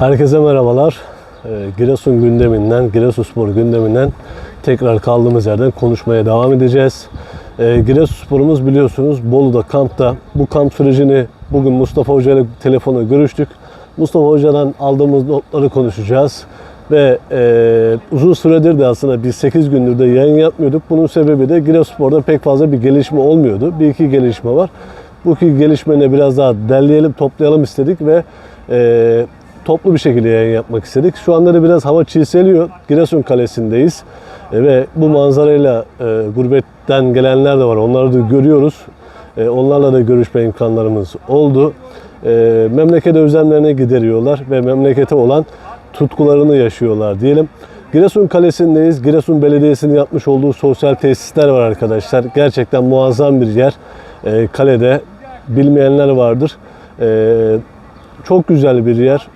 Herkese merhabalar. Ee, Giresun gündeminden, Giresunspor gündeminden tekrar kaldığımız yerden konuşmaya devam edeceğiz. Ee, Giresunspor'umuz biliyorsunuz Bolu'da kampta. Bu kamp sürecini bugün Mustafa Hoca ile telefonla görüştük. Mustafa Hoca'dan aldığımız notları konuşacağız. Ve e, uzun süredir de aslında biz 8 gündür de yayın yapmıyorduk. Bunun sebebi de Giresunspor'da pek fazla bir gelişme olmuyordu. Bir iki gelişme var. Bu iki gelişmeyi biraz daha derleyelim, toplayalım istedik ve e, toplu bir şekilde yayın yapmak istedik. Şu anda da biraz hava çiseliyor. Giresun Kalesi'ndeyiz. E, ve bu manzarayla e, gurbetten gelenler de var. Onları da görüyoruz. E, onlarla da görüşme imkanlarımız oldu. E, memlekete özlemlerine gideriyorlar ve memlekete olan tutkularını yaşıyorlar diyelim. Giresun Kalesi'ndeyiz. Giresun Belediyesi'nin yapmış olduğu sosyal tesisler var arkadaşlar. Gerçekten muazzam bir yer. E, kalede bilmeyenler vardır. E, çok güzel bir yer.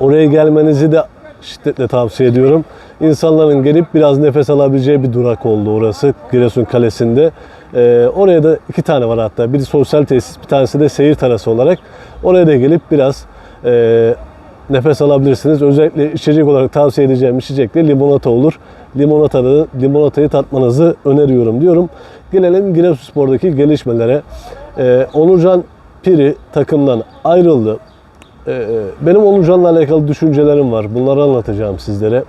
Oraya gelmenizi de şiddetle tavsiye ediyorum. İnsanların gelip biraz nefes alabileceği bir durak oldu orası Giresun Kalesi'nde. Ee, oraya da iki tane var hatta. Biri sosyal tesis, bir tanesi de seyir terası olarak. Oraya da gelip biraz e, nefes alabilirsiniz. Özellikle içecek olarak tavsiye edeceğim içecek de limonata olur. Limonatayı, limonatayı tatmanızı öneriyorum diyorum. Gelelim Giresunspor'daki gelişmelere. Ee, Onurcan Piri takımdan ayrıldı. Ee, benim Onurcan'la alakalı düşüncelerim var. Bunları anlatacağım sizlere.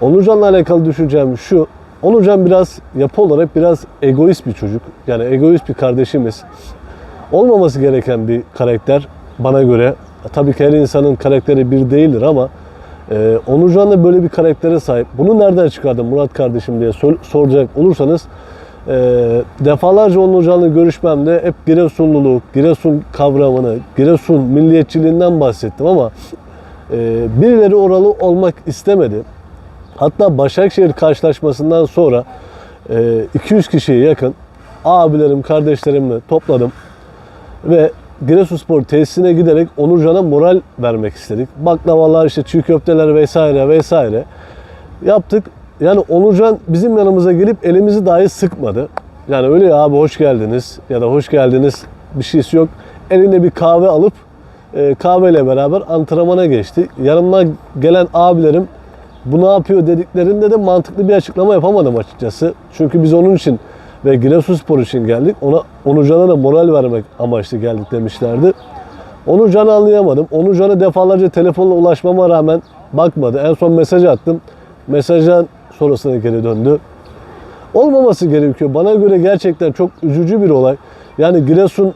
Onurcan'la alakalı düşüncem şu. Onurcan biraz yapı olarak biraz egoist bir çocuk. Yani egoist bir kardeşimiz. Olmaması gereken bir karakter bana göre. Tabii ki her insanın karakteri bir değildir ama e, Onurcan da böyle bir karaktere sahip. Bunu nereden çıkardın Murat kardeşim diye sor- soracak olursanız e, defalarca Onurcan'la görüşmemde hep Giresunluluk, Giresun kavramını, Giresun milliyetçiliğinden bahsettim ama e, birileri oralı olmak istemedi. Hatta Başakşehir karşılaşmasından sonra e, 200 kişiye yakın abilerim, kardeşlerimle topladım ve Giresunspor tesisine giderek Onurcan'a moral vermek istedik. Baklavalar, işte çiğ köfteler vesaire vesaire yaptık. Yani Onurcan bizim yanımıza gelip elimizi dahi sıkmadı. Yani öyle ya abi hoş geldiniz ya da hoş geldiniz bir şeysi yok. Eline bir kahve alıp e, kahveyle beraber antrenmana geçti. Yanımdan gelen abilerim bu ne yapıyor dediklerinde de mantıklı bir açıklama yapamadım açıkçası. Çünkü biz onun için ve Giresunspor için geldik. Ona Onurcan'a da moral vermek amaçlı geldik demişlerdi. Onurcan'ı anlayamadım. Onurcan'a defalarca telefonla ulaşmama rağmen bakmadı. En son mesaj attım. Mesajdan sonrasına geri döndü. Olmaması gerekiyor. Bana göre gerçekten çok üzücü bir olay. Yani Giresun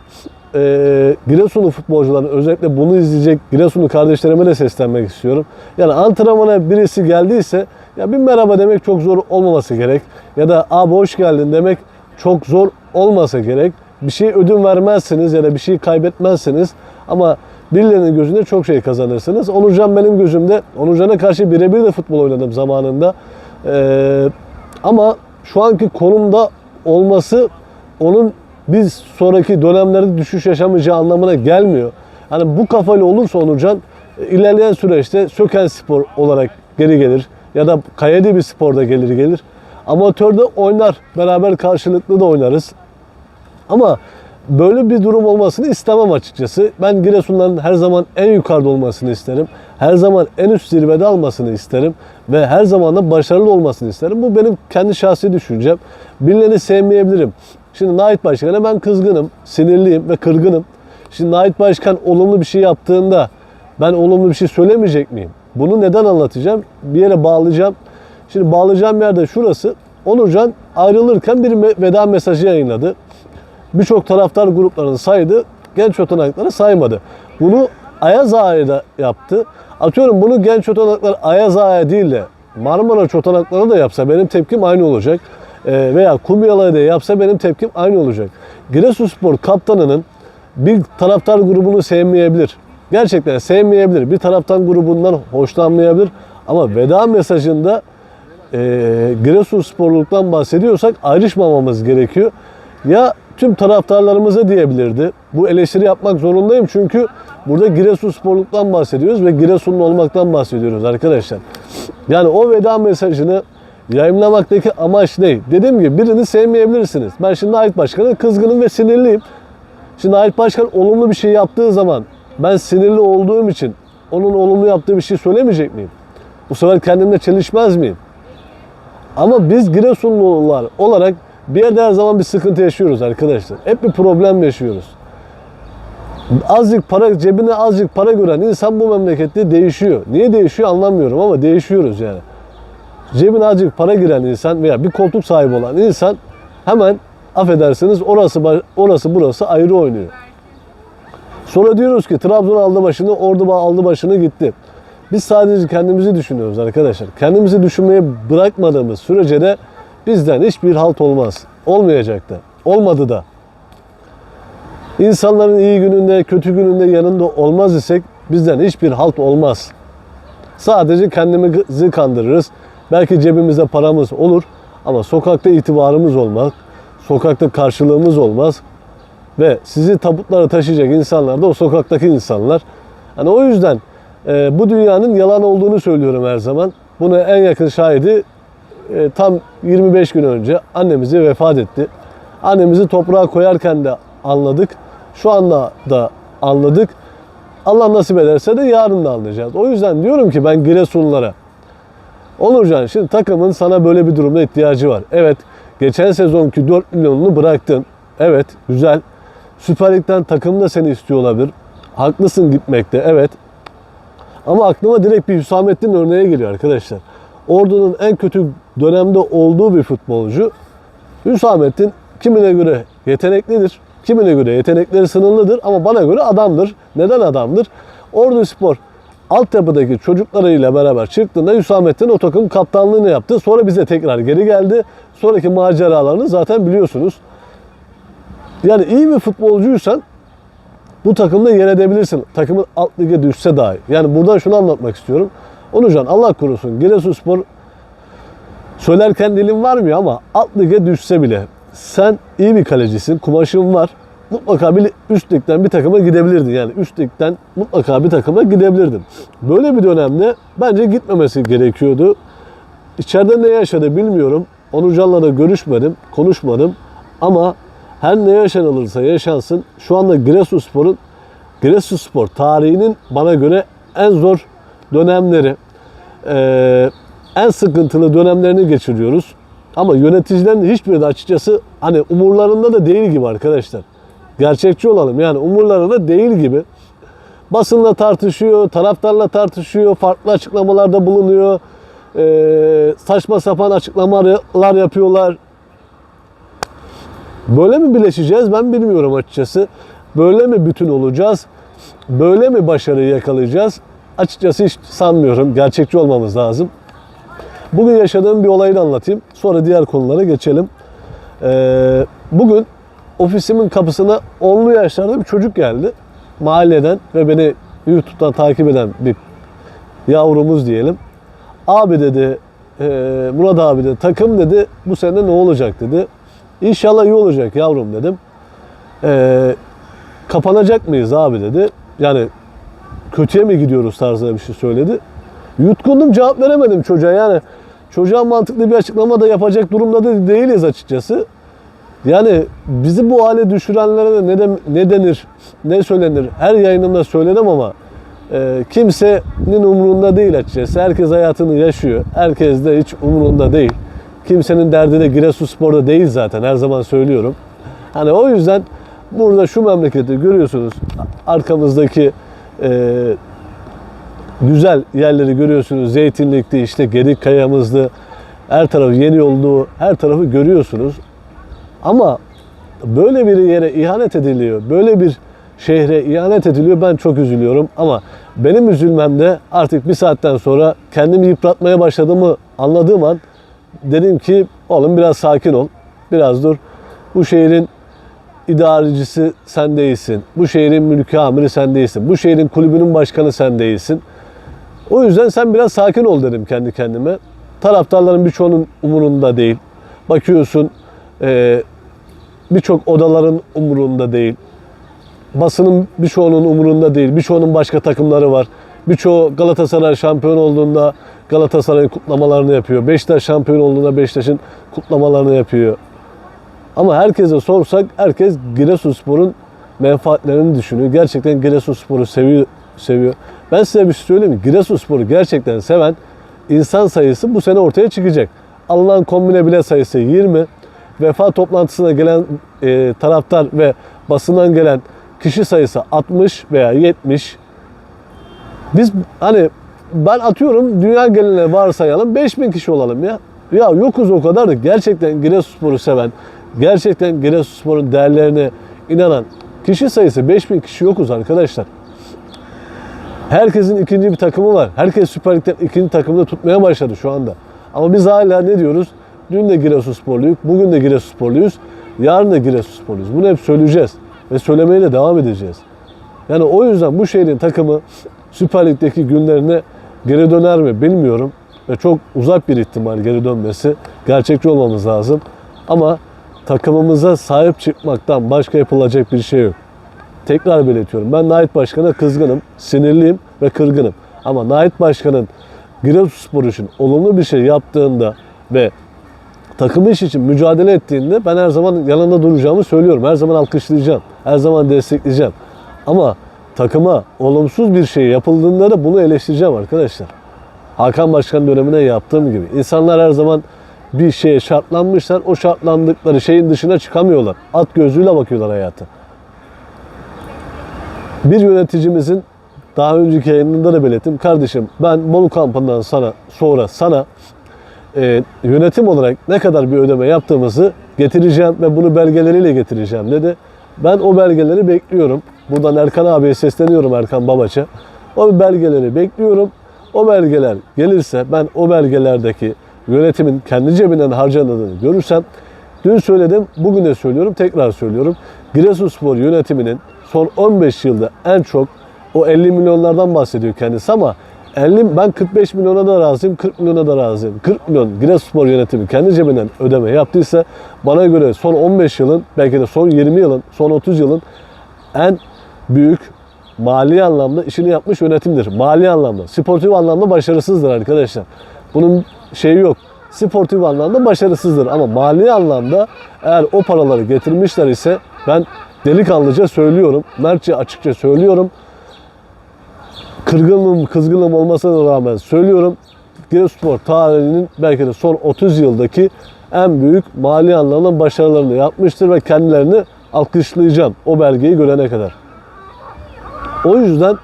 e, Giresunlu futbolcuların özellikle bunu izleyecek Giresunlu kardeşlerime de seslenmek istiyorum. Yani antrenmana birisi geldiyse ya bir merhaba demek çok zor olmaması gerek. Ya da abi hoş geldin demek çok zor olmasa gerek. Bir şey ödün vermezsiniz ya da bir şey kaybetmezsiniz. Ama birilerinin gözünde çok şey kazanırsınız. Onurcan benim gözümde. Onurcan'a karşı birebir de futbol oynadım zamanında. Ee, ama şu anki konumda olması onun biz sonraki dönemlerde düşüş yaşamayacağı anlamına gelmiyor. Hani bu kafayla olursa Onurcan ilerleyen süreçte Söken Spor olarak geri gelir ya da Kayadi bir sporda gelir gelir. Amatörde oynar. Beraber karşılıklı da oynarız. Ama böyle bir durum olmasını istemem açıkçası. Ben Giresunların her zaman en yukarıda olmasını isterim. Her zaman en üst zirvede almasını isterim. Ve her zaman da başarılı olmasını isterim. Bu benim kendi şahsi düşüncem. Birilerini sevmeyebilirim. Şimdi Nait Başkan'a ben kızgınım, sinirliyim ve kırgınım. Şimdi Nait Başkan olumlu bir şey yaptığında ben olumlu bir şey söylemeyecek miyim? Bunu neden anlatacağım? Bir yere bağlayacağım. Şimdi bağlayacağım yer de şurası. Onurcan ayrılırken bir veda mesajı yayınladı. Birçok taraftar gruplarını saydı. Genç çotanakları saymadı. Bunu Ayaz Ağa'ya yaptı. Atıyorum bunu genç çotanaklar Ayaz Ağa'ya değil de Marmara çotanakları da yapsa benim tepkim aynı olacak. Ee, veya Kumyalı'ya da yapsa benim tepkim aynı olacak. Giresunspor kaptanının bir taraftar grubunu sevmeyebilir. Gerçekten sevmeyebilir. Bir taraftar grubundan hoşlanmayabilir. Ama veda mesajında e, Giresunsporluluktan bahsediyorsak ayrışmamamız gerekiyor. Ya tüm taraftarlarımıza diyebilirdi. Bu eleştiri yapmak zorundayım çünkü burada Giresunsporluluktan bahsediyoruz ve Giresunlu olmaktan bahsediyoruz arkadaşlar. Yani o veda mesajını yayınlamaktaki amaç ne? Dediğim gibi birini sevmeyebilirsiniz. Ben şimdi Ait Başkan'a kızgınım ve sinirliyim. Şimdi Ait Başkan olumlu bir şey yaptığı zaman ben sinirli olduğum için onun olumlu yaptığı bir şey söylemeyecek miyim? Bu sefer kendimle çelişmez miyim? Ama biz Giresunlular olarak bir yerde her zaman bir sıkıntı yaşıyoruz arkadaşlar. Hep bir problem yaşıyoruz. Azıcık para, cebine azıcık para gören insan bu memlekette değişiyor. Niye değişiyor anlamıyorum ama değişiyoruz yani. Cebine azıcık para giren insan veya bir koltuk sahibi olan insan hemen affedersiniz orası orası burası ayrı oynuyor. Sonra diyoruz ki Trabzon aldı başını, Ordu aldı başını gitti. Biz sadece kendimizi düşünüyoruz arkadaşlar. Kendimizi düşünmeye bırakmadığımız sürece de bizden hiçbir halt olmaz. Olmayacak da. Olmadı da. İnsanların iyi gününde, kötü gününde yanında olmaz isek bizden hiçbir halt olmaz. Sadece kendimizi kandırırız. Belki cebimizde paramız olur ama sokakta itibarımız olmaz. Sokakta karşılığımız olmaz. Ve sizi tabutlara taşıyacak insanlar da o sokaktaki insanlar. Hani o yüzden e, bu dünyanın yalan olduğunu söylüyorum her zaman. Buna en yakın şahidi e, tam 25 gün önce annemizi vefat etti. Annemizi toprağa koyarken de anladık. Şu anda da anladık. Allah nasip ederse de yarın da anlayacağız. O yüzden diyorum ki ben Giresunlara. Onurcan şimdi takımın sana böyle bir durumda ihtiyacı var. Evet geçen sezonki 4 milyonunu bıraktın. Evet güzel. Süper Lig'den takım da seni istiyor olabilir. Haklısın gitmekte evet. Ama aklıma direkt bir Hüsamettin örneğe geliyor arkadaşlar. Ordu'nun en kötü dönemde olduğu bir futbolcu. Hüsamettin kimine göre yeteneklidir. Kimine göre yetenekleri sınırlıdır ama bana göre adamdır. Neden adamdır? Ordu Spor altyapıdaki çocuklarıyla beraber çıktığında Hüsamettin o takım kaptanlığını yaptı. Sonra bize tekrar geri geldi. Sonraki maceralarını zaten biliyorsunuz. Yani iyi bir futbolcuysan bu takımda yer edebilirsin. Takımın alt lige düşse dahi. Yani buradan şunu anlatmak istiyorum. Onucan Allah korusun Giresunspor söylerken dilim varmıyor ama alt lige düşse bile sen iyi bir kalecisin, kumaşın var. Mutlaka bir üst ligden bir takıma gidebilirdin. Yani üst ligden mutlaka bir takıma gidebilirdin. Böyle bir dönemde bence gitmemesi gerekiyordu. İçeride ne yaşadı bilmiyorum. Onurcan'la da görüşmedim, konuşmadım. Ama her ne yaşanılırsa yaşansın şu anda Giresunspor'un Giresunspor tarihinin bana göre en zor dönemleri, e, en sıkıntılı dönemlerini geçiriyoruz. Ama yöneticilerin hiçbiri de açıkçası hani umurlarında da değil gibi arkadaşlar. Gerçekçi olalım yani umurlarında değil gibi. Basınla tartışıyor, taraftarla tartışıyor, farklı açıklamalarda bulunuyor. E, saçma sapan açıklamalar yapıyorlar. Böyle mi birleşeceğiz ben bilmiyorum açıkçası. Böyle mi bütün olacağız? Böyle mi başarıyı yakalayacağız? Açıkçası hiç sanmıyorum. Gerçekçi olmamız lazım. Bugün yaşadığım bir olayı da anlatayım. Sonra diğer konulara geçelim. Ee, bugün ofisimin kapısına 10'lu yaşlarda bir çocuk geldi. Mahalleden ve beni YouTube'dan takip eden bir yavrumuz diyelim. Abi dedi, e, Murat abi dedi, takım dedi bu sene ne olacak dedi. İnşallah iyi olacak yavrum dedim. Ee, kapanacak mıyız abi dedi. Yani kötüye mi gidiyoruz tarzında bir şey söyledi. Yutkundum cevap veremedim çocuğa yani. Çocuğa mantıklı bir açıklama da yapacak durumda da değiliz açıkçası. Yani bizi bu hale düşürenlere de ne, de, ne denir, ne söylenir her yayınımda söyledim ama e, kimsenin umurunda değil açıkçası. Herkes hayatını yaşıyor. Herkes de hiç umurunda değil. Kimsenin derdi de Giresunspor'da değil zaten her zaman söylüyorum. Hani o yüzden burada şu memleketi görüyorsunuz. Arkamızdaki e, güzel yerleri görüyorsunuz. Zeytinlik'ti işte Gedik Kaya'mızdı. Her tarafı yeni yoldu. Her tarafı görüyorsunuz. Ama böyle bir yere ihanet ediliyor. Böyle bir şehre ihanet ediliyor. Ben çok üzülüyorum ama benim üzülmem de artık bir saatten sonra kendimi yıpratmaya başladığımı anladığım an dedim ki oğlum biraz sakin ol. Biraz dur. Bu şehrin idarecisi sen değilsin. Bu şehrin mülki amiri sen değilsin. Bu şehrin kulübünün başkanı sen değilsin. O yüzden sen biraz sakin ol dedim kendi kendime. Taraftarların birçoğunun umurunda değil. Bakıyorsun e, birçok odaların umurunda değil. Basının birçoğunun umurunda değil. Birçoğunun başka takımları var. Birçoğu Galatasaray şampiyon olduğunda Galatasaray'ın kutlamalarını yapıyor. Beşiktaş şampiyon olduğunda Beşiktaş'ın kutlamalarını yapıyor. Ama herkese sorsak herkes Giresunspor'un menfaatlerini düşünüyor. Gerçekten Giresunspor'u seviyor, seviyor. Ben size bir şey söyleyeyim mi? Giresunspor'u gerçekten seven insan sayısı bu sene ortaya çıkacak. Alınan kombine bile sayısı 20. Vefa toplantısına gelen e, taraftar ve basından gelen kişi sayısı 60 veya 70. Biz hani ben atıyorum dünya geneline varsayalım 5000 kişi olalım ya. Ya yokuz o kadar da gerçekten Giresunspor'u seven, gerçekten Giresunspor'un değerlerine inanan kişi sayısı 5000 kişi yokuz arkadaşlar. Herkesin ikinci bir takımı var. Herkes Süper Lig'den ikinci takımını tutmaya başladı şu anda. Ama biz hala ne diyoruz? Dün de Giresunsporluyuz, bugün de Giresunsporluyuz, yarın da Giresunsporluyuz. Bunu hep söyleyeceğiz ve söylemeye de devam edeceğiz. Yani o yüzden bu şehrin takımı Süper Lig'deki günlerine geri döner mi bilmiyorum. Ve çok uzak bir ihtimal geri dönmesi. Gerçekçi olmamız lazım. Ama takımımıza sahip çıkmaktan başka yapılacak bir şey yok. Tekrar belirtiyorum. Ben Nait Başkan'a kızgınım, sinirliyim ve kırgınım. Ama Nait Başkan'ın Giresunspor için olumlu bir şey yaptığında ve takımı iş için mücadele ettiğinde ben her zaman yanında duracağımı söylüyorum. Her zaman alkışlayacağım. Her zaman destekleyeceğim. Ama takıma olumsuz bir şey yapıldığında da bunu eleştireceğim arkadaşlar. Hakan Başkan dönemine yaptığım gibi. İnsanlar her zaman bir şeye şartlanmışlar. O şartlandıkları şeyin dışına çıkamıyorlar. At gözüyle bakıyorlar hayata. Bir yöneticimizin daha önceki yayınında da belirttim. Kardeşim ben Bolu kampından sana sonra sana e, yönetim olarak ne kadar bir ödeme yaptığımızı getireceğim ve bunu belgeleriyle getireceğim dedi. Ben o belgeleri bekliyorum. Buradan Erkan abiye sesleniyorum Erkan Babaç'a. O belgeleri bekliyorum. O belgeler gelirse ben o belgelerdeki yönetimin kendi cebinden harcandığını görürsem dün söyledim, bugün de söylüyorum, tekrar söylüyorum. Giresunspor yönetiminin son 15 yılda en çok o 50 milyonlardan bahsediyor kendisi ama 50 ben 45 milyona da razıyım, 40 milyona da razıyım. 40 milyon Giresunspor yönetimi kendi cebinden ödeme yaptıysa bana göre son 15 yılın belki de son 20 yılın, son 30 yılın en büyük mali anlamda işini yapmış yönetimdir. Mali anlamda. Sportif anlamda başarısızdır arkadaşlar. Bunun şeyi yok. Sportif anlamda başarısızdır ama mali anlamda eğer o paraları getirmişler ise ben delikanlıca söylüyorum. Mertçe açıkça söylüyorum. Kırgınlığım, kızgınlığım olmasına rağmen söylüyorum. Giresunspor tarihinin belki de son 30 yıldaki en büyük mali anlamda başarılarını yapmıştır ve kendilerini alkışlayacağım o belgeyi görene kadar. O yüzden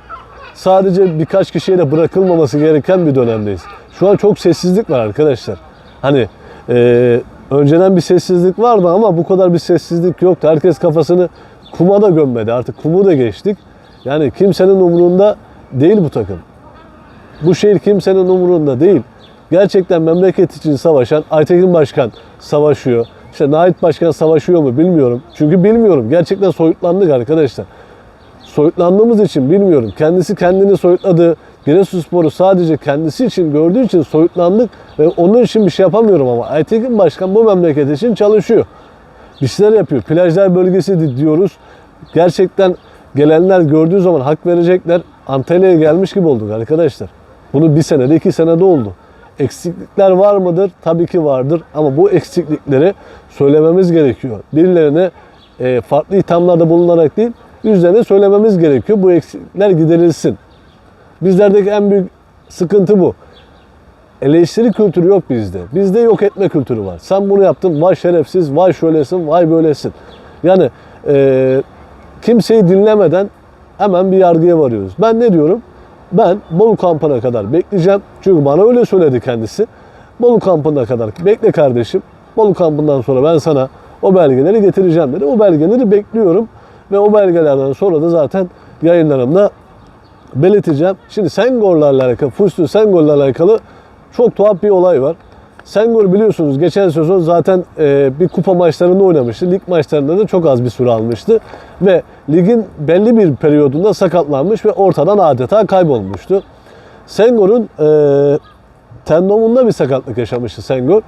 sadece birkaç kişiye de bırakılmaması gereken bir dönemdeyiz. Şu an çok sessizlik var arkadaşlar. Hani e, önceden bir sessizlik vardı ama bu kadar bir sessizlik yoktu. Herkes kafasını kuma da gömmedi. Artık kumu da geçtik. Yani kimsenin umurunda değil bu takım. Bu şehir kimsenin umurunda değil. Gerçekten memleket için savaşan Aytekin Başkan savaşıyor. İşte Nait Başkan savaşıyor mu bilmiyorum. Çünkü bilmiyorum. Gerçekten soyutlandık arkadaşlar soyutlandığımız için bilmiyorum. Kendisi kendini soyutladı. Giresunspor'u sadece kendisi için gördüğü için soyutlandık ve onun için bir şey yapamıyorum ama Aytekin Başkan bu memleket için çalışıyor. Bir şeyler yapıyor. Plajlar bölgesi diyoruz. Gerçekten gelenler gördüğü zaman hak verecekler. Antalya'ya gelmiş gibi olduk arkadaşlar. Bunu bir senede iki senede oldu. Eksiklikler var mıdır? Tabii ki vardır ama bu eksiklikleri söylememiz gerekiyor. Birilerine e, farklı ithamlarda bulunarak değil, yüzlerine söylememiz gerekiyor. Bu eksiklikler giderilsin. Bizlerdeki en büyük sıkıntı bu. Eleştiri kültürü yok bizde. Bizde yok etme kültürü var. Sen bunu yaptın, vay şerefsiz, vay şöylesin, vay böylesin. Yani e, kimseyi dinlemeden hemen bir yargıya varıyoruz. Ben ne diyorum? Ben Bolu kampına kadar bekleyeceğim. Çünkü bana öyle söyledi kendisi. Bolu kampına kadar bekle kardeşim. Bolu kampından sonra ben sana o belgeleri getireceğim dedi. O belgeleri bekliyorum. Ve o belgelerden sonra da zaten yayınlarımda belirteceğim. Şimdi Sengor'la alakalı, Fustu Sengor'la alakalı çok tuhaf bir olay var. Sengor biliyorsunuz geçen sezon zaten e, bir kupa maçlarında oynamıştı. Lig maçlarında da çok az bir süre almıştı. Ve ligin belli bir periyodunda sakatlanmış ve ortadan adeta kaybolmuştu. Sengor'un e, tendonunda bir sakatlık yaşamıştı Sengor.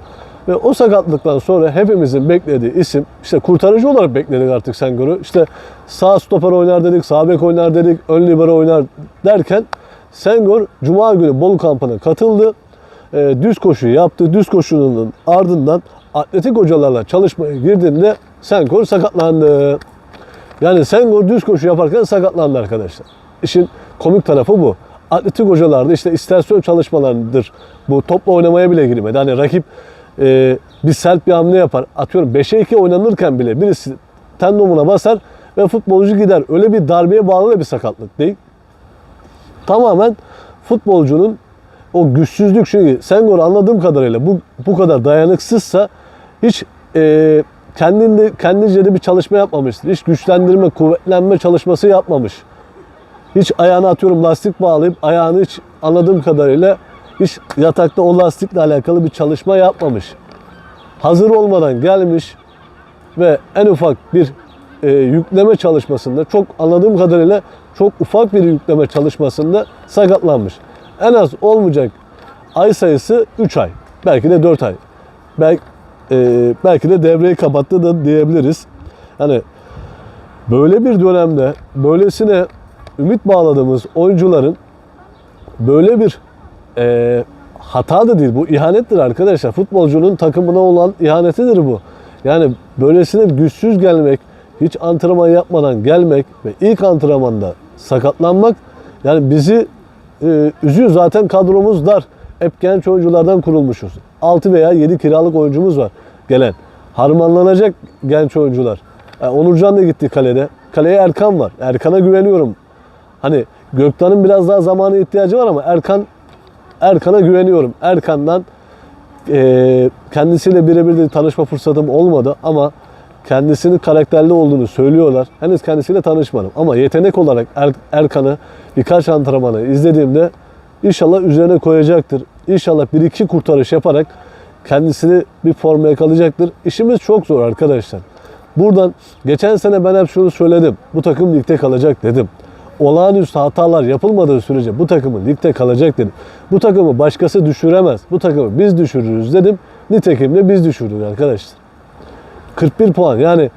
Ve o sakatlıktan sonra hepimizin beklediği isim, işte kurtarıcı olarak bekledik artık Sengor'u. İşte sağ stoper oynar dedik, sağ bek oynar dedik, ön libero oynar derken Sengor Cuma günü Bolu kampına katıldı. E, düz koşu yaptı. Düz koşunun ardından atletik hocalarla çalışmaya girdiğinde Sengor sakatlandı. Yani Sengor düz koşu yaparken sakatlandı arkadaşlar. İşin komik tarafı bu. atletik hocalarda işte istasyon çalışmalarıdır. Bu topla oynamaya bile girmedi. Hani rakip e, bir sert bir hamle yapar. Atıyorum 5'e 2 oynanırken bile birisi tendonuna basar ve futbolcu gider. Öyle bir darbeye bağlı da bir sakatlık değil. Tamamen futbolcunun o güçsüzlük çünkü Senghor anladığım kadarıyla bu bu kadar dayanıksızsa hiç e, kendinde kendince de bir çalışma yapmamıştır. Hiç güçlendirme, kuvvetlenme çalışması yapmamış. Hiç ayağına atıyorum lastik bağlayıp ayağını hiç anladığım kadarıyla hiç yatakta o lastikle alakalı bir çalışma yapmamış. Hazır olmadan gelmiş ve en ufak bir e, yükleme çalışmasında çok anladığım kadarıyla çok ufak bir yükleme çalışmasında sakatlanmış. En az olmayacak ay sayısı 3 ay. Belki de 4 ay. Belki, e, belki de devreyi kapattı da diyebiliriz. Yani böyle bir dönemde böylesine ümit bağladığımız oyuncuların böyle bir e, hata da değil bu ihanettir arkadaşlar. Futbolcunun takımına olan ihanetidir bu. Yani böylesine güçsüz gelmek, hiç antrenman yapmadan gelmek ve ilk antrenmanda sakatlanmak yani bizi e, üzüyor. Zaten kadromuz dar. Hep genç oyunculardan kurulmuşuz. 6 veya 7 kiralık oyuncumuz var gelen. Harmanlanacak genç oyuncular. E, Onurcan da gitti kalede. Kaleye Erkan var. Erkan'a güveniyorum. Hani Göktan'ın biraz daha zamana ihtiyacı var ama Erkan Erkan'a güveniyorum. Erkan'dan e, kendisiyle birebir de tanışma fırsatım olmadı ama kendisinin karakterli olduğunu söylüyorlar. Henüz kendisiyle tanışmadım ama yetenek olarak Er- Erkan'ı birkaç antrenmanı izlediğimde inşallah üzerine koyacaktır. İnşallah bir iki kurtarış yaparak kendisini bir forma yakalayacaktır. İşimiz çok zor arkadaşlar. Buradan geçen sene ben hep şunu söyledim. Bu takım ligde kalacak dedim. Olağanüstü hatalar yapılmadığı sürece bu takımın ligde kalacak dedim. Bu takımı başkası düşüremez. Bu takımı biz düşürürüz dedim. Nitekim de biz düşürdük arkadaşlar. 41 puan yani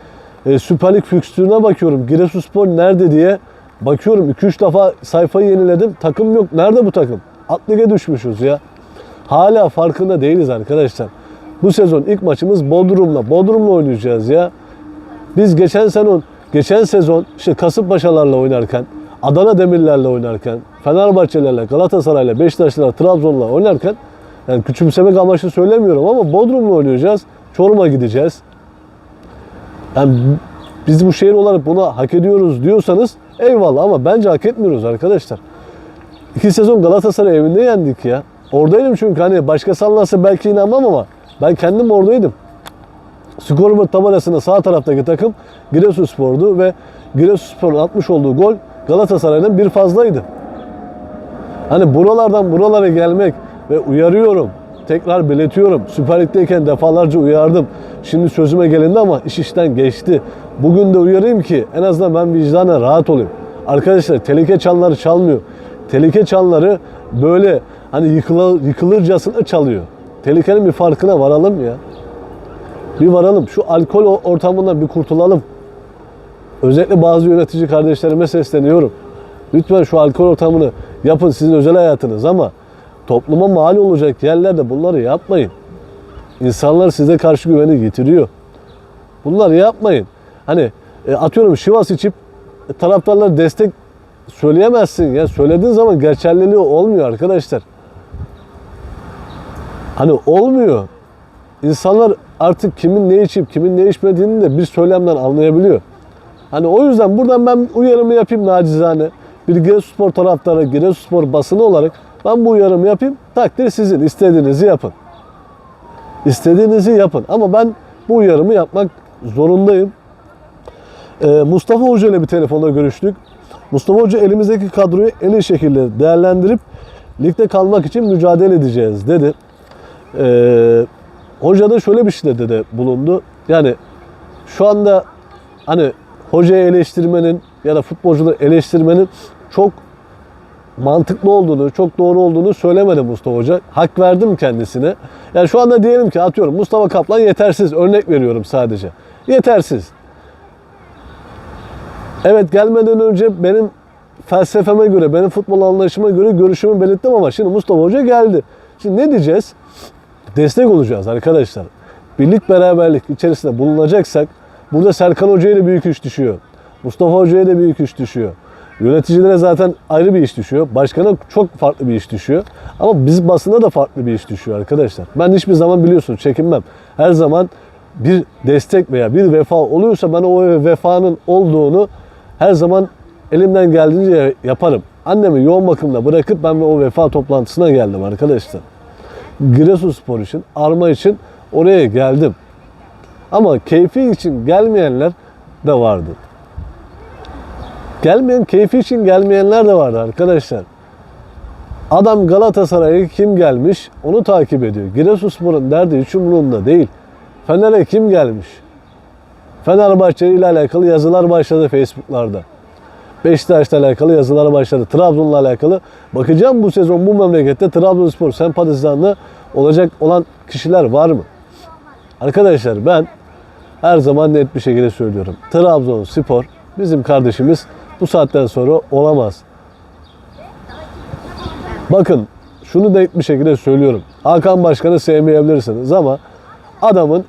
e, Süper Lig fikstürüne bakıyorum. Giresunspor nerede diye bakıyorum. 2-3 defa sayfayı yeniledim. Takım yok. Nerede bu takım? Alt lige düşmüşüz ya. Hala farkında değiliz arkadaşlar. Bu sezon ilk maçımız Bodrum'la. Bodrum'la oynayacağız ya. Biz geçen sezon geçen sezon işte Kasımpaşalarla oynarken, Adana Demirlerle oynarken, Fenerbahçelerle, Galatasaray'la, Beşiktaş'la, Trabzon'la oynarken yani küçümsemek amaçlı söylemiyorum ama Bodrum'la oynayacağız. Çorum'a gideceğiz. Yani biz bu şehir olarak bunu hak ediyoruz diyorsanız eyvallah ama bence hak etmiyoruz arkadaşlar. İki sezon Galatasaray evinde yendik ya. Oradaydım çünkü hani başkası anlarsa belki inanmam ama ben kendim oradaydım. Skorboard tabelasında sağ taraftaki takım Giresunspor'du ve Giresunspor'un atmış olduğu gol Galatasaray'dan bir fazlaydı. Hani buralardan buralara gelmek ve uyarıyorum, tekrar belirtiyorum. Süper Lig'deyken defalarca uyardım. Şimdi sözüme gelindi ama iş işten geçti. Bugün de uyarayım ki en azından ben vicdanen rahat olayım. Arkadaşlar tehlike çanları çalmıyor. Tehlike çanları böyle hani yıkılır, yıkılırcasına çalıyor. Tehlikenin bir farkına varalım ya. Bir varalım. Şu alkol ortamından bir kurtulalım. Özellikle bazı yönetici kardeşlerime sesleniyorum. Lütfen şu alkol ortamını yapın sizin özel hayatınız ama topluma mal olacak yerlerde bunları yapmayın. İnsanlar size karşı güveni getiriyor. Bunları yapmayın. Hani e, atıyorum Şivas içip e, taraftarlara destek söyleyemezsin ya. Söylediğin zaman geçerliliği olmuyor arkadaşlar. Hani olmuyor. İnsanlar artık kimin ne içip kimin ne içmediğini de bir söylemden anlayabiliyor. Hani o yüzden buradan ben uyarımı yapayım nacizane. Bir Giresunspor taraftarı, Giresunspor basını olarak ben bu uyarımı yapayım. Takdir sizin. istediğinizi yapın. İstediğinizi yapın. Ama ben bu uyarımı yapmak zorundayım. Ee, Mustafa Hoca ile bir telefonda görüştük. Mustafa Hoca elimizdeki kadroyu en iyi şekilde değerlendirip ligde kalmak için mücadele edeceğiz dedi. Ee, hoca da şöyle bir şeyde de bulundu. Yani şu anda hani hocayı eleştirmenin ya da futbolcuları eleştirmenin çok mantıklı olduğunu, çok doğru olduğunu söylemedi Mustafa Hoca. Hak verdim kendisine. Yani şu anda diyelim ki atıyorum Mustafa Kaplan yetersiz. Örnek veriyorum sadece. Yetersiz. Evet gelmeden önce benim felsefeme göre, benim futbol anlayışıma göre görüşümü belirttim ama şimdi Mustafa Hoca geldi. Şimdi ne diyeceğiz? Destek olacağız arkadaşlar. Birlik beraberlik içerisinde bulunacaksak burada Serkan Hoca'ya da büyük iş düşüyor. Mustafa Hoca'ya da büyük iş düşüyor. Yöneticilere zaten ayrı bir iş düşüyor. Başkana çok farklı bir iş düşüyor. Ama biz basına da farklı bir iş düşüyor arkadaşlar. Ben hiçbir zaman biliyorsun çekinmem. Her zaman bir destek veya bir vefa oluyorsa ben o vefanın olduğunu her zaman elimden geldiğince yaparım. Annemi yoğun bakımda bırakıp ben o vefa toplantısına geldim arkadaşlar. Giresunspor için, arma için oraya geldim. Ama keyfi için gelmeyenler de vardı. Gelmeyen, keyfi için gelmeyenler de vardı arkadaşlar. Adam Galatasaray'a kim gelmiş onu takip ediyor. Giresunspor'un derdi hiç umurunda değil. Fener'e kim gelmiş? Fenerbahçe ile alakalı yazılar başladı Facebook'larda. Beşiktaş'la alakalı yazılar başladı. Trabzon'la alakalı. Bakacağım bu sezon bu memlekette Trabzonspor sempatizanlı olacak olan kişiler var mı? Arkadaşlar ben her zaman net bir şekilde söylüyorum. Trabzonspor bizim kardeşimiz bu saatten sonra olamaz. Bakın şunu net bir şekilde söylüyorum. Hakan Başkan'ı sevmeyebilirsiniz ama adamın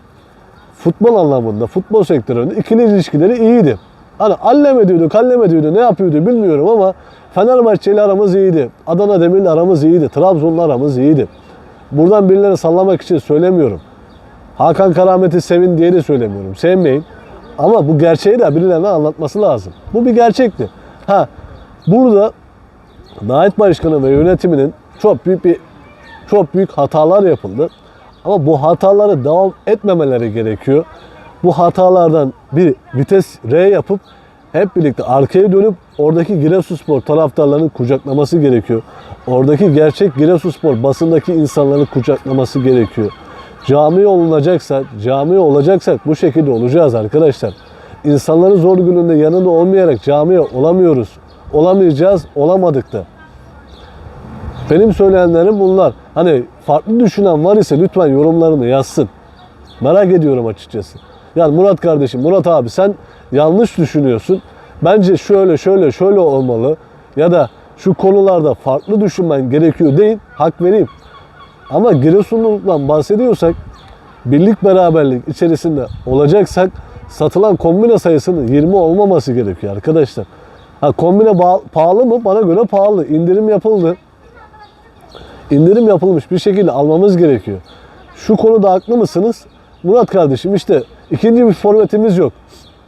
futbol anlamında, futbol sektöründe ikili ilişkileri iyiydi. Hani allem ediyordu, ne yapıyordu bilmiyorum ama Fenerbahçe ile aramız iyiydi. Adana Demir'le aramız iyiydi. Trabzon'la aramız iyiydi. Buradan birilerini sallamak için söylemiyorum. Hakan Karamet'i sevin diye de söylemiyorum. Sevmeyin. Ama bu gerçeği de birilerine anlatması lazım. Bu bir gerçekti. Ha burada Nait Başkanı ve yönetiminin çok büyük bir çok büyük hatalar yapıldı. Ama bu hataları devam etmemeleri gerekiyor. Bu hatalardan bir vites R yapıp hep birlikte arkaya dönüp oradaki Giresunspor taraftarlarının kucaklaması gerekiyor. Oradaki gerçek Giresunspor basındaki insanların kucaklaması gerekiyor. Cami olunacaksa, cami olacaksak bu şekilde olacağız arkadaşlar. İnsanların zor gününde yanında olmayarak camiye olamıyoruz. Olamayacağız, olamadık da. Benim söyleyenlerim bunlar. Hani farklı düşünen var ise lütfen yorumlarını yazsın. Merak ediyorum açıkçası. Yani Murat kardeşim, Murat abi sen yanlış düşünüyorsun. Bence şöyle şöyle şöyle olmalı ya da şu konularda farklı düşünmen gerekiyor değil. Hak vereyim. Ama Giresunluluktan bahsediyorsak birlik beraberlik içerisinde olacaksak satılan kombine sayısının 20 olmaması gerekiyor arkadaşlar. Ha kombine pahalı mı? Bana göre pahalı. İndirim yapıldı. İndirim yapılmış bir şekilde almamız gerekiyor. Şu konuda haklı mısınız? Murat kardeşim işte ikinci bir forvetimiz yok.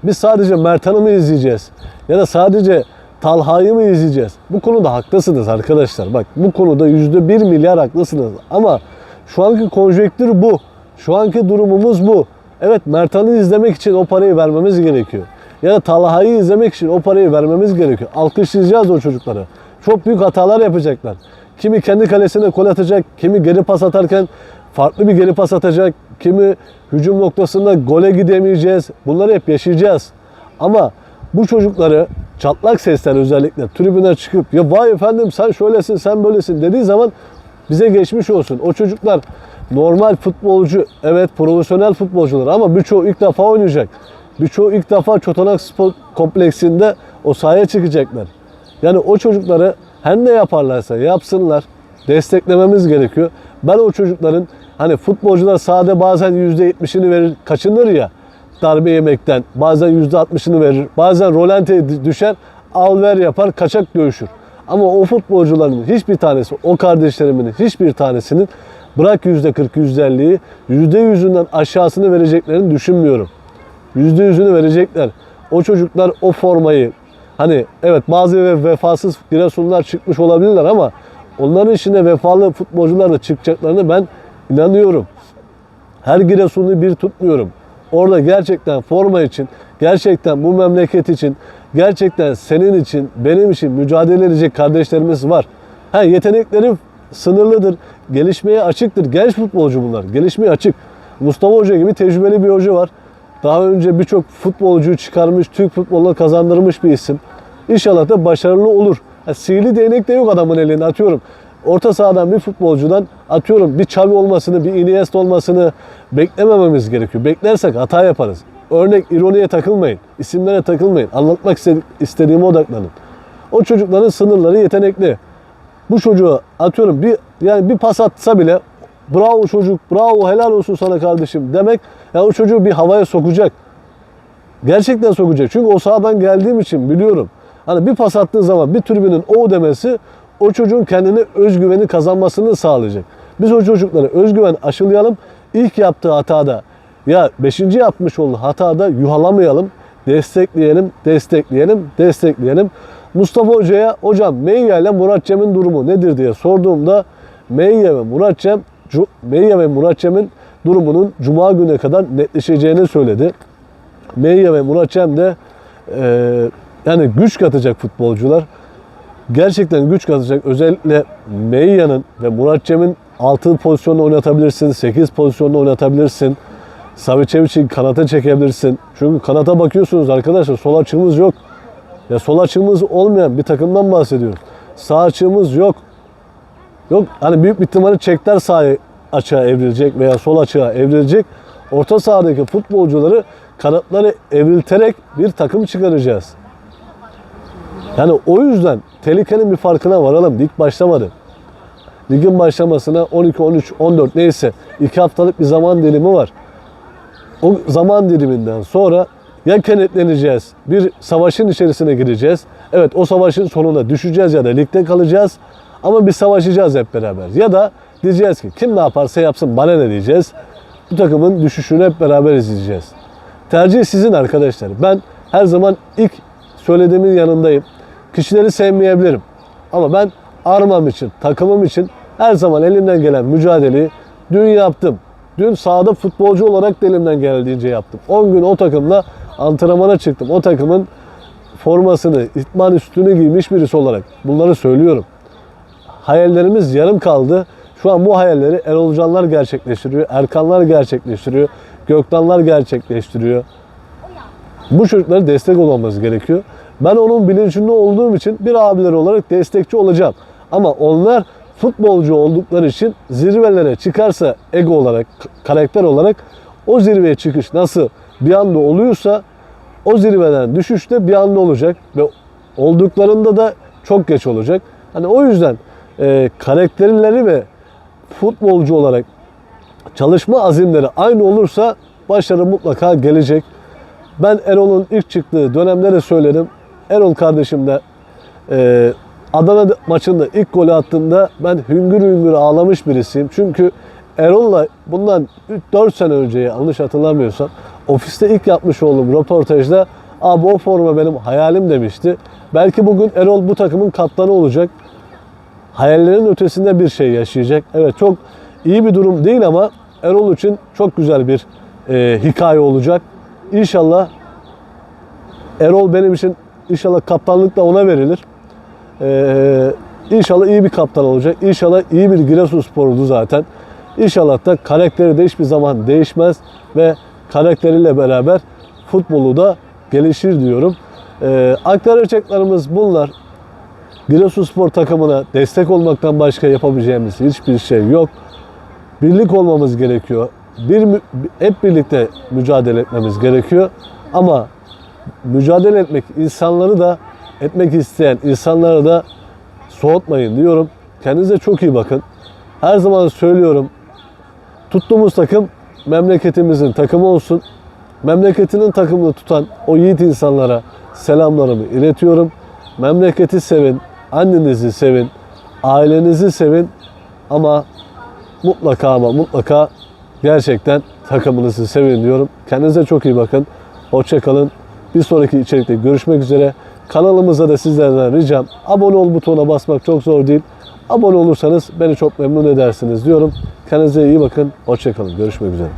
Biz sadece Mertan'ı mı izleyeceğiz? Ya da sadece Talha'yı mı izleyeceğiz? Bu konuda haklısınız arkadaşlar. Bak bu konuda yüzde bir milyar haklısınız. Ama şu anki konjektür bu. Şu anki durumumuz bu. Evet Mertan'ı izlemek için o parayı vermemiz gerekiyor. Ya da Talha'yı izlemek için o parayı vermemiz gerekiyor. Alkışlayacağız o çocukları. Çok büyük hatalar yapacaklar. Kimi kendi kalesine gol atacak, kimi geri pas atarken farklı bir geri pas atacak, kimi hücum noktasında gole gidemeyeceğiz. Bunları hep yaşayacağız. Ama bu çocukları çatlak sesler özellikle tribüne çıkıp ya vay efendim sen şöylesin sen böylesin dediği zaman bize geçmiş olsun. O çocuklar normal futbolcu, evet profesyonel futbolcular ama birçoğu ilk defa oynayacak. Birçoğu ilk defa Çotanak Spor Kompleksinde o sahaya çıkacaklar. Yani o çocukları her ne yaparlarsa yapsınlar. Desteklememiz gerekiyor. Ben o çocukların hani futbolcular sahada bazen %70'ini verir, kaçınır ya darbe yemekten. Bazen %60'ını verir. Bazen rolante düşer, al ver yapar, kaçak dövüşür. Ama o futbolcuların hiçbir tanesi, o kardeşlerimin hiçbir tanesinin bırak %40, %50'yi %100'ünden aşağısını vereceklerini düşünmüyorum. %100'ünü verecekler. O çocuklar o formayı hani evet bazı ve vefasız Giresunlar çıkmış olabilirler ama onların içinde vefalı futbolcular da çıkacaklarını ben inanıyorum. Her Giresunlu bir tutmuyorum. Orada gerçekten forma için, gerçekten bu memleket için, gerçekten senin için, benim için mücadele edecek kardeşlerimiz var. Ha, yetenekleri sınırlıdır, gelişmeye açıktır. Genç futbolcu bunlar, gelişmeye açık. Mustafa Hoca gibi tecrübeli bir hoca var. Daha önce birçok futbolcuyu çıkarmış, Türk futboluna kazandırmış bir isim. İnşallah da başarılı olur. Ha, sihirli değnek de yok adamın elinde atıyorum. Orta sahadan bir futbolcudan atıyorum bir Xavi olmasını, bir Iniesta olmasını beklemememiz gerekiyor. Beklersek hata yaparız. Örnek ironiye takılmayın, isimlere takılmayın. Anlatmak istedi- istediğime odaklanın. O çocukların sınırları yetenekli. Bu çocuğa atıyorum bir yani bir pas atsa bile bravo çocuk, bravo helal olsun sana kardeşim demek ya o çocuğu bir havaya sokacak. Gerçekten sokacak. Çünkü o sahadan geldiğim için biliyorum. Hani bir pas attığı zaman bir tribünün o demesi o çocuğun kendine özgüveni kazanmasını sağlayacak. Biz o çocuklara özgüven aşılayalım. İlk yaptığı hatada ya 5. yapmış olduğu hatada yuhalamayalım. Destekleyelim, destekleyelim, destekleyelim. Mustafa Hoca'ya hocam Meyye ile Murat Cem'in durumu nedir diye sorduğumda Meyye ve Murat Cem Meyye ve Murat Cem'in durumunun Cuma güne kadar netleşeceğini söyledi. Meyye ve Murat Cem de e, yani güç katacak futbolcular. Gerçekten güç katacak. Özellikle Meyye'nin ve Murat Cem'in 6 pozisyonda oynatabilirsin, 8 pozisyonda oynatabilirsin. Savicevic'i kanata çekebilirsin. Çünkü kanata bakıyorsunuz arkadaşlar sol açığımız yok. Ya sol açığımız olmayan bir takımdan bahsediyoruz. Sağ açığımız yok. Yok hani büyük bir ihtimalle çekler sağ açığa evrilecek veya sol açığa evrilecek. Orta sahadaki futbolcuları kanatları evrilterek bir takım çıkaracağız. Yani o yüzden tehlikenin bir farkına varalım. Lig başlamadı. Ligin başlamasına 12, 13, 14 neyse 2 haftalık bir zaman dilimi var. O zaman diliminden sonra ya kenetleneceğiz, bir savaşın içerisine gireceğiz. Evet o savaşın sonunda düşeceğiz ya da ligde kalacağız. Ama bir savaşacağız hep beraber. Ya da diyeceğiz ki kim ne yaparsa yapsın bana ne diyeceğiz. Bu takımın düşüşünü hep beraber izleyeceğiz. Tercih sizin arkadaşlar. Ben her zaman ilk söylediğimin yanındayım. Kişileri sevmeyebilirim. Ama ben armam için, takımım için her zaman elimden gelen mücadeleyi dün yaptım. Dün sahada futbolcu olarak da elimden geldiğince yaptım. 10 gün o takımla antrenmana çıktım. O takımın formasını, itman üstünü giymiş birisi olarak bunları söylüyorum. Hayallerimiz yarım kaldı. Şu an bu hayalleri Erol Canlar gerçekleştiriyor, Erkanlar gerçekleştiriyor, Göktanlar gerçekleştiriyor. Bu çocuklara destek olmamız gerekiyor. Ben onun bilincinde olduğum için bir abiler olarak destekçi olacağım. Ama onlar futbolcu oldukları için zirvelere çıkarsa ego olarak, karakter olarak o zirveye çıkış nasıl bir anda oluyorsa o zirveden düşüş de bir anda olacak ve olduklarında da çok geç olacak. Hani o yüzden e, karakterleri ve futbolcu olarak çalışma azimleri aynı olursa başarı mutlaka gelecek. Ben Erol'un ilk çıktığı dönemde de söyledim. Erol kardeşim de e, Adana maçında ilk golü attığında ben hüngür hüngür ağlamış birisiyim. Çünkü Erol'la bundan 4 sene önce yanlış hatırlamıyorsam ofiste ilk yapmış olduğum röportajda abi forma benim hayalim demişti. Belki bugün Erol bu takımın kaptanı olacak. Hayallerin ötesinde bir şey yaşayacak. Evet çok iyi bir durum değil ama Erol için çok güzel bir e, hikaye olacak. İnşallah Erol benim için inşallah kaptanlık da ona verilir. Ee, inşallah iyi bir kaptan olacak. İnşallah iyi bir Giresunsporlu zaten. İnşallah da karakteri de hiçbir zaman değişmez ve karakteriyle beraber futbolu da gelişir diyorum. Ee, aktaracaklarımız bunlar. Giresunspor takımına destek olmaktan başka yapabileceğimiz hiçbir şey yok. Birlik olmamız gerekiyor. Bir hep birlikte mücadele etmemiz gerekiyor. Ama mücadele etmek insanları da etmek isteyen insanları da soğutmayın diyorum. Kendinize çok iyi bakın. Her zaman söylüyorum. Tuttuğumuz takım memleketimizin takımı olsun. Memleketinin takımını tutan o yiğit insanlara selamlarımı iletiyorum. Memleketi sevin, annenizi sevin, ailenizi sevin ama mutlaka ama mutlaka gerçekten takımınızı sevin diyorum. Kendinize çok iyi bakın. Hoşça kalın. Bir sonraki içerikte görüşmek üzere. Kanalımıza da sizlerden ricam abone ol butonuna basmak çok zor değil. Abone olursanız beni çok memnun edersiniz diyorum. Kendinize iyi bakın. Hoşça kalın. Görüşmek üzere.